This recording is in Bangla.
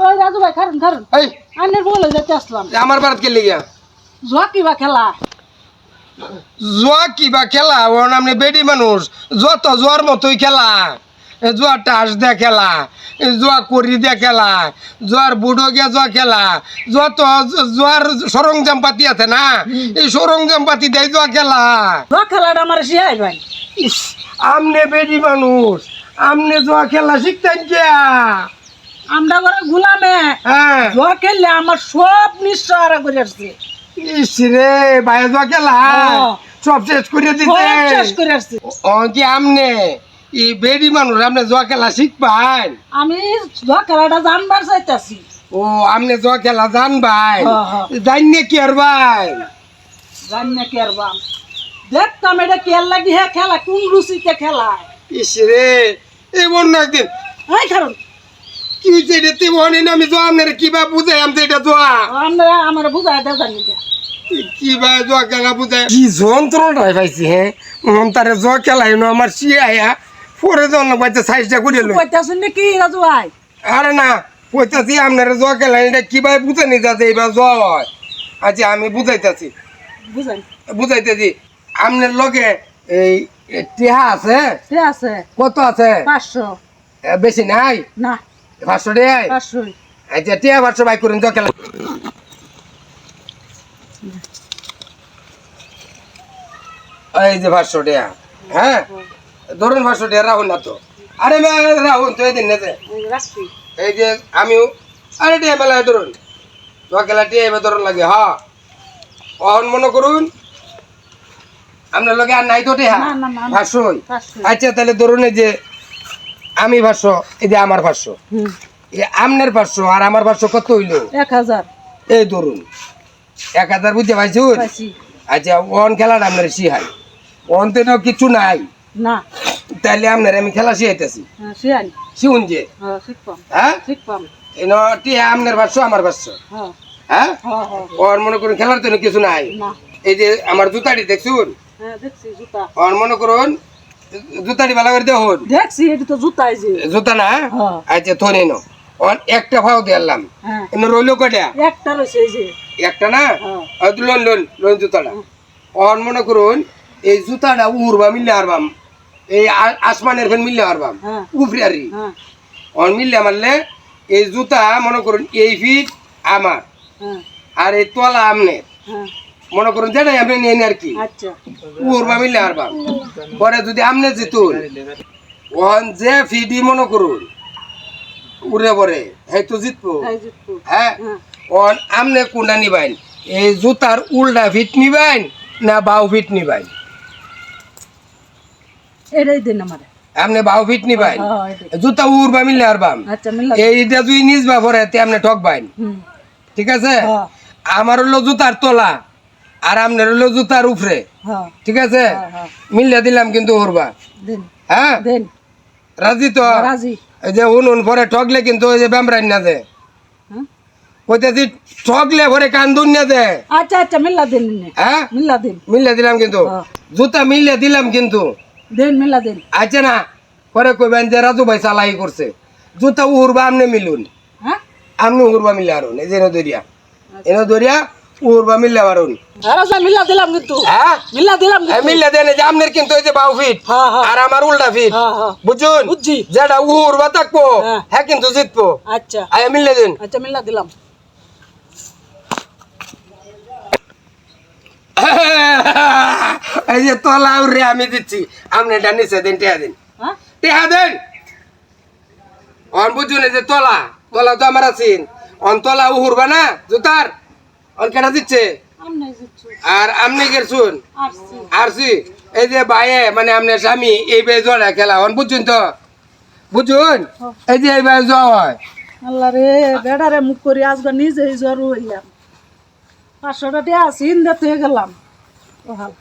ওই রাজু ভাই খারুন খারুন। এই। আনের বলে যেতে আসলাম। আমার বারাত কে লিগা জোয়া কি বা খেলা? জোয়া কি বা খেলা? ওর নামে বেডি মানুষ। যত জোয়ার মতোই খেলা। জোয়া টাস খেলা। এ জোয়া করি দে খেলা। জোয়ার বুড়ো জোয়া খেলা। জোয়ার সরঞ্জাম পাতি আছে না? এই সরঞ্জাম পাতি দেয় জোয়া খেলা। জোয়া খেলাটা আমার শিয়াই ভাই। আমনে বেডি মানুষ। আমনে জোয়া খেলা শিখতেন কে আমরা করে গুলামে। হ্যাঁ। জোয়া খেললে আমার সব নিশ্চয় আর করে আসছে ইস রে বাইরে জোয়া খেলা। সব শেষ করে দিতে। শেষ করে আসছে। ও কি আমনে? এই বেডি মানুষ আমনে জোয়া খেলা শিখবান আমি জোয়া খেলাটা জানবার চাইতাছি। ও আমনে জোয়া খেলা জান ভাই হ্যাঁ। জানিয়ে কি আর ভাই? জানি কি আর বাম দেখতাম এটা কি আর লাগি হ্যাঁ খেলা কোন রুচিতে খেলা ইস রে এই বন্য একদিন। এই কারণ কি হয়েছে এটা তুই মনে না? আমি জোয়া আমনে কিবা বুঝাই আমি এটা জোয়া। আমরা আমার বুঝাই দেয় জানি না। কি ভাই জোয়া খেলা বুঝাই। কি যন্ত্রণায় পাইছি হ্যাঁ তারে জোয়া খেলাই না আমার শিয়ে আয়া। পরে জন পাইতে সাইজটা করে লই। কইতাছেন নাকি রাজু ভাই আরে না কইতাছি আপনার জোয়া খেলা এটা কীভাবে বুঝানি যাতে এবার জোয়া হয়। আচ্ছা আমি বুঝাইতাছি। বুঝাই। বুঝাইতেছি আপনার লগে এই টিহা আছে? সে আছে। কত আছে? পাঁচশো। এ, বেশি নাই? না। পাঁচশো টাকায় পাঁচশো। আচ্ছা টিহা পাঁচশো বাই করুন তো খেলা এই যে পাঁচশো টাকা হ্যাঁ? ধরুন পাঁচশো টাকা রাহুন না তো। আরে মা রাহুন তো এদিন এই যে আমিও। আরে টিয়া মেলা ধরুন। তো খেলা টিয়া এবার ধরুন লাগে হ। অহন মনে করুন। আপনার লগে আর নাই তো না। পাঁচশো আচ্ছা তাহলে ধরুন এই যে আমি পাঁচশো এই যে আমার হুম। এই আপনার আর আমার পাঁচশো কত হইল? এক হাজার। এই ধরুন এক হাজার বুঝতে পাইছি? আচ্ছা ওন খেলাটা আপনার শিহাই ওন তো কিছু নাই। না। তাইলে আপনার আমি খেলা শিখাইতেছি হ্যাঁ, শিখুন যে। হ্যাঁ হ্যাঁ? আপনার পাঁচশো আমার পাঁচশো। হ্যাঁ। হ্যাঁ? হ্যাঁ ওর মনে করুন খেলার তো কিছু নাই। এই যে আমার জুতাটি দেখছুন? হ্যাঁ দেখছি জুতা। ওর মনে করুন জুতাটি ভালো করে দেখুন। দেখছি এটি তো জুতাই যে। জুতা না? হ্যাঁ। আচ্ছা থনে নো ওর একটা ভাও দিলাম হ্যাঁ। এনে রইল কটা একটা রয়েছে এই যে। একটা না? লোন লোন লোন জুতাটা। অন মনে করুন এই জুতাটা উড়বা মিললে হারবাম। এই আসমানের ফেন মিললে হারবাম। হ্যাঁ। উফরে আরি অন মিললে মারলে এই জুতা মনে করুন এই ফিট আমার। আর এই তলা আমনে হ্যাঁ। মনে করুন যেটাই আপনি নিয়ে আর কি। আচ্ছা। উড়বা মিললে হারবাম পরে যদি আমনে জিতুন অন যে ফিডি মনে করুন উড়ে পরে হ্যাঁ তো জিতবো। হ্যাঁ? হ্যাঁ। অন আমনে কোনটা নিবাইন? এই জুতার উল্টা ফিট নিবাইন না বাউ ফিট নিবাইন? এটাই দিন আমার। আপনি বাউ ফিট নিবাইন? হ্যাঁ এটাই। জুতা উড়বা আচ্ছা মিল্লা এইটা তুই নিজ পরে আপনি ঠকবাইন। ঠিক আছে? হ্যাঁ। আমার হলো জুতার তলা। আর আপনার হলো জুতার উপরে। হ্যাঁ। ঠিক আছে? হ্যাঁ হ্যাঁ। দিলাম কিন্তু দিন। হ্যাঁ? রাজি তো? রাজি। এই যে উন উন পরে ঠকলে কিন্তু ওই যে ব্যামরাইন না কইতেছি ঠকলে পরে কান্দুন না দে আচ্ছা আচ্ছা মিল্লা দিন হ্যাঁ? মিল্লা দিন। মিললে দিলাম কিন্তু। জুতা মিললে দিলাম কিন্তু। দিন মিল্লা দিন। আচ্ছা না পরে কইবেন যে রাজু ভাই চালাই করছে। জুতা উড়বা আমনে মিলুন। হ্যাঁ? আমনে উড়বা মিললে আরুন এই যে এনে দরিয়া এনে দরিয়া উড়বা মিললে আরুন আরে মিল্লা দিলাম কিন্তু। হ্যাঁ? মিল্লা দিলাম এই কিন্তু। মিললে দেন এই যে আমনের কিন্তু ওই যে বাউ ফিট আর আমার উল্টা ফিট। বুঝুন? বুঝছি। যেটা উড়বা থাকব হ্যাঁ। কিন্তু জিতবো। আচ্ছা। আয় মিললে দিন। আচ্ছা মিল্লা দিলাম। এই যে তলা উড়ে আমি দিচ্ছি। আপনি এটা নিচে দিন টেহা দিন। হ্যাঁ? টেহা দেন। অন বুঝুন এই যে তলা। তলা তো আমার আছেন। অন তলা উড়বা না জুতার? অন কেটা দিচ্ছে? আর আপনি গেছুন আরছি এই যে বাইয়ে মানে আপনার স্বামী এই বে জড়া খেলা অন বুঝুন তো? বুঝুন এই যে এই বে জয় আল্লাহ রে বেড়ারে মুখ করি আজকে নিজেই জ্বর হইলাম। পাঁচশো টাকা দিয়ে ইন্দা থেকে গেলাম। ও হাল।